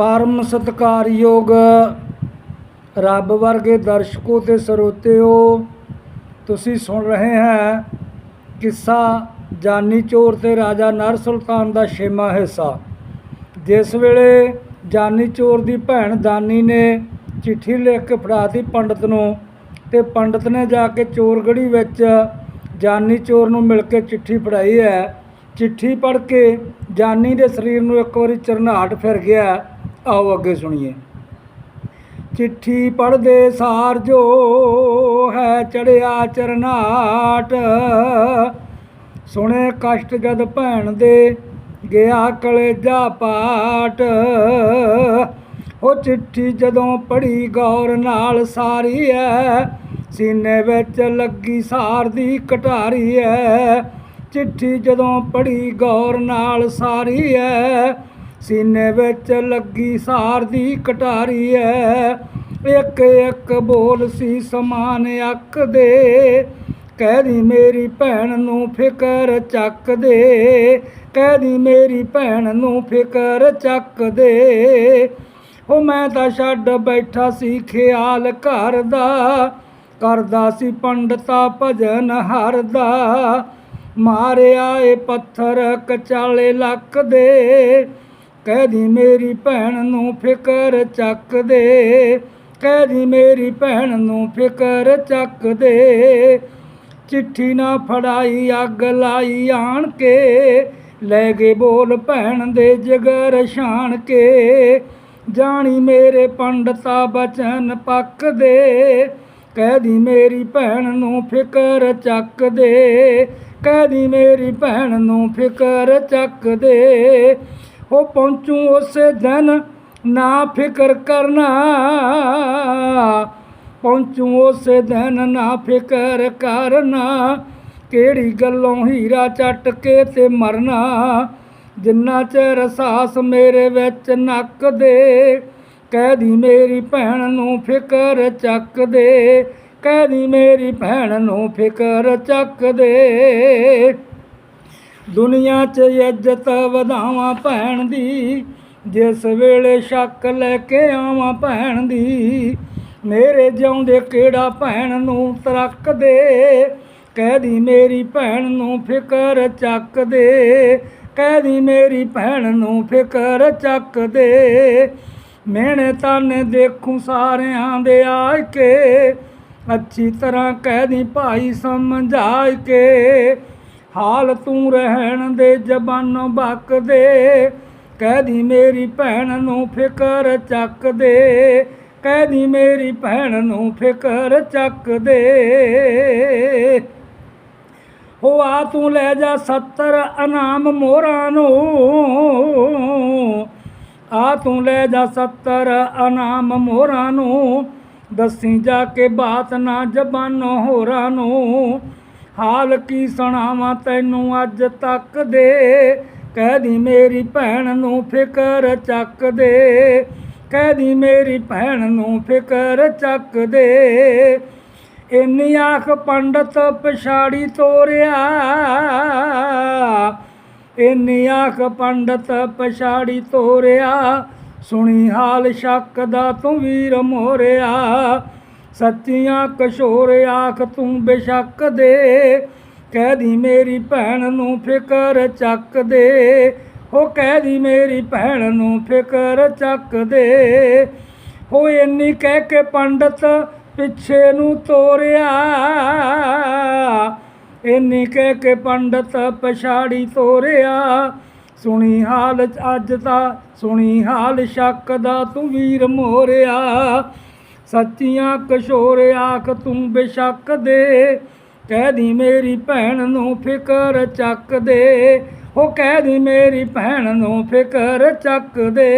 ਪਰਮ ਸਤਿਕਾਰਯੋਗ ਰੱਬ ਵਰਗੇ ਦਰਸ਼ਕੋ ਤੇ ਸਰੋਤਿਓ, ਤੁਸੀਂ ਸੁਣ ਰਹੇ ਹੈ ਕਿੱਸਾ ਜਾਨੀ ਚੋਰ ਤੇ ਰਾਜਾ ਨਰ ਸੁਲਤਾਨ ਦਾ ਛੇਵਾਂ ਹਿੱਸਾ। ਜਿਸ ਵੇਲੇ ਜਾਨੀ ਚੋਰ ਦੀ ਭੈਣ ਦਾਨੀ ਨੇ ਚਿੱਠੀ ਲਿਖ ਕੇ ਫੜਾਤੀ ਪੰਡਤ ਨੂੰ ਤੇ ਪੰਡਤ ਨੇ ਜਾ ਕੇ ਚੋਰਗੜੀ ਵਿੱਚ ਜਾਨੀ ਚੋਰ ਨੂੰ ਮਿਲ ਕੇ ਚਿੱਠੀ ਫੜਾਈ ਹੈ। ਚਿੱਠੀ ਪੜ੍ਹ ਕੇ ਜਾਨੀ ਦੇ ਸਰੀਰ ਨੂੰ ਇੱਕ ਵਾਰੀ ਚਰਨਾਟ ਫਿਰ ਗਿਆ। ਆਓ ਅੱਗੇ ਸੁਣੀਏ। ਚਿੱਠੀ ਪੜਦੇ ਸਾਰ ਜੋ ਹੈ ਚੜਿਆ ਚਰਨਾਟ। ਸੁਣੇ ਕਸ਼ਟ ਜਦ ਭੈਣ ਦੇ ਗਿਆ ਕਲੇਜਾ ਪਾਟ। ਉਹ ਚਿੱਠੀ ਜਦੋਂ ਪੜੀ ਗੌਰ ਨਾਲ ਸਾਰੀ ਐ, ਸੀਨੇ ਵਿੱਚ ਲੱਗੀ ਸਾਰ ਦੀ ਕਟਾਰੀ ਐ। ਚਿੱਠੀ ਜਦੋਂ ਪੜੀ ਗੌਰ ਨਾਲ ਸਾਰੀ ਐ ਸੀਨੇ ਵਿੱਚ ਲੱਗੀ ਸਾਰ ਦੀ ਕਟਾਰੀ ਐ। ਇੱਕ ਇੱਕ ਬੋਲ ਸੀ ਸਮਾਨ ਅੱਕ ਦੇ। ਕਹਿਦੀ ਮੇਰੀ ਭੈਣ ਨੂੰ ਫਿਕਰ ਚੱਕ ਦੇ। ਕਹਿਦੀ ਮੇਰੀ ਭੈਣ ਨੂੰ ਫਿਕਰ ਚੱਕ ਦੇ। ਉਹ ਮੈਂ ਤਾਂ ਛੱਡ ਬੈਠਾ ਸੀ ਖਿਆਲ ਘਰ ਦਾ ਕਰਦਾ ਸੀ ਪੰਡਤਾ ਭਜਨ ਹਰ ਦਾ ਮਾਰਿਆ ਏ ਪੱਥਰ ਕਚਾਲੇ ਲੱਕ ਦੇ। ਕਹਿਦੀ ਮੇਰੀ ਭੈਣ ਨੂੰ ਫਿਕਰ ਚੱਕ ਦੇ। ਕਹਿਦੀ ਮੇਰੀ ਭੈਣ ਨੂੰ ਫਿਕਰ ਚੱਕ ਦੇ। ਚਿੱਠੀ ਨਾ ਫੜਾਈ, ਅੱਗ ਲਾਈ ਆਣ ਕੇ। ਲੈ ਗਏ ਬੋਲ ਭੈਣ ਦੇ ਜਗਰ ਸ਼ਾਨ ਕੇ। ਜਾਣੀ ਮੇਰੇ ਪੰਡਤਾ ਬਚਨ ਪੱਕ ਦੇ। ਕਹਿਦੀ ਮੇਰੀ ਭੈਣ ਨੂੰ ਫਿਕਰ ਚੱਕ ਦੇ। ਕਹਿਦੀ ਮੇਰੀ ਭੈਣ ਨੂੰ ਫਿਕਰ ਚੱਕ ਦੇ। ਉਹ ਪਹੁੰਚੂ ਉਸੇ ਦਿਨ, ਨਾ ਫਿਕਰ ਕਰਨਾ। ਪਹੁੰਚੂ ਉਸੇ ਦਿਨ, ਨਾ ਫਿਕਰ ਕਰਨਾ। ਕਿਹੜੀ ਗੱਲੋਂ ਹੀਰਾ ਚੱਟ ਕੇ ਤੇ ਮਰਨਾ। ਜਿੰਨਾ ਚਿਰ ਸਾਸ ਮੇਰੇ ਵਿੱਚ ਨੱਕ ਦੇ ਕਹਿਦੀ ਮੇਰੀ ਭੈਣ ਨੂੰ ਫਿਕਰ ਚੱਕ ਦੇ। ਕਹਿਦੀ ਮੇਰੀ ਭੈਣ ਨੂੰ ਫਿਕਰ ਚੱਕ ਦੇ। ਦੁਨੀਆ 'ਚ ਇੱਜ਼ਤ ਵਧਾਵਾਂ ਭੈਣ ਦੀ, ਜਿਸ ਵੇਲੇ ਸ਼ੱਕ ਲੈ ਕੇ ਆਵਾਂ ਭੈਣ ਦੀ, ਮੇਰੇ ਜਿਉਂਦੇ ਕਿਹੜਾ ਭੈਣ ਨੂੰ ਤਰੱਕ ਦੇ? ਕਹਿਦੀ ਮੇਰੀ ਭੈਣ ਨੂੰ ਫਿਕਰ ਚੱਕ ਦੇ ਕਹਿਦੀ ਮੇਰੀ ਭੈਣ ਨੂੰ ਫਿਕਰ ਚੱਕ ਦੇ। ਮਿਹਣੇ ਤਾਨੇ ਦੇਖੂ ਸਾਰਿਆਂ ਦੇ ਆ ਕੇ, ਅੱਛੀ ਤਰ੍ਹਾਂ ਕਹਿਦੀ ਭਾਈ ਸਮਝਾ ਕੇ ਹਾਲ ਤੂੰ ਰਹਿਣ ਦੇ ਜਬਾਨ ਬਕ ਦੇ। ਕਹਿਦੀ ਮੇਰੀ ਭੈਣ ਨੂੰ ਫਿਕਰ ਚੱਕ ਦੇ। ਕਹਿਦੀ ਮੇਰੀ ਭੈਣ ਨੂੰ ਫਿਕਰ ਚੱਕ ਦੇ। ਹੋ ਆ ਤੂੰ ਲੈ ਜਾ 70 ਅਨਾਮ ਮੋਹਰਾਂ ਨੂੰ। ਆ ਤੂੰ ਲੈ ਜਾ 70 ਅਨਾਮ ਮੋਹਰਾਂ ਨੂੰ। ਦੱਸੀ ਜਾ ਕੇ ਬਾਤ ਨਾ ਜ਼ਬਾਨੋਂ ਹੋਰਾਂ ਨੂੰ। ਹਾਲ ਕੀ ਸੁਣਾਵਾਂ ਤੈਨੂੰ ਅੱਜ ਤੱਕ ਦੇ? ਕਹਦੀ ਮੇਰੀ ਭੈਣ ਨੂੰ ਫਿਕਰ ਚੱਕ ਦੇ। ਕਹਦੀ ਮੇਰੀ ਭੈਣ ਨੂੰ ਫਿਕਰ ਚੱਕ ਦੇ। ਇੰਨੀ ਆਖ ਪੰਡਤ ਪਛਾੜੀ ਤੋਰਿਆ। ਇੰਨੀ ਆਖ ਪੰਡਤ ਪਛਾੜੀ ਤੋਰਿਆ। ਸੁਣੀ ਹਾਲ ਸ਼ੱਕ ਦਾ ਤੂੰ ਵੀਰ ਮੋਰਿਆ। ਸੱਚੀਆਂ ਕਸ਼ੋਰ ਆਖ ਤੂੰ ਬੇਸ਼ੱਕ ਦੇ। ਕਹਿਦੀ ਮੇਰੀ ਭੈਣ ਨੂੰ ਫਿਕਰ ਚੱਕ ਦੇ। ਹੋ ਕਹਿਦੀ ਮੇਰੀ ਭੈਣ ਨੂੰ ਫਿਕਰ ਚੱਕ ਦੇ। ਹੋ ਇੰਨੀ ਕਹਿ ਕੇ ਪੰਡਤ ਪਿੱਛੇ ਨੂੰ ਤੋਰਿਆ। ਇੰਨੀ ਕਹਿ ਕੇ ਪੰਡਤ ਪਛਾੜੀ ਤੋਰਿਆ। ਸੁਣੀ ਹਾਲ ਅੱਜ ਦਾ, ਸੁਣੀ ਹਾਲ ਸ਼ੱਕ ਦਾ ਤੂੰ ਵੀਰ ਮੋਰਿਆ। ਸੱਚੀਆਂ ਕਸ਼ੋਰ ਆਖ ਤੂੰ ਬੇਸ਼ੱਕ ਦੇ। ਕਹਿ ਕਹਿਦੀ ਮੇਰੀ ਭੈਣ ਨੂੰ ਫਿਕਰ ਚੱਕ ਦੇ। ਉਹ ਕਹਿ ਕਹਿਦੀ ਮੇਰੀ ਭੈਣ ਨੂੰ ਫਿਕਰ ਚੱਕ ਦੇ।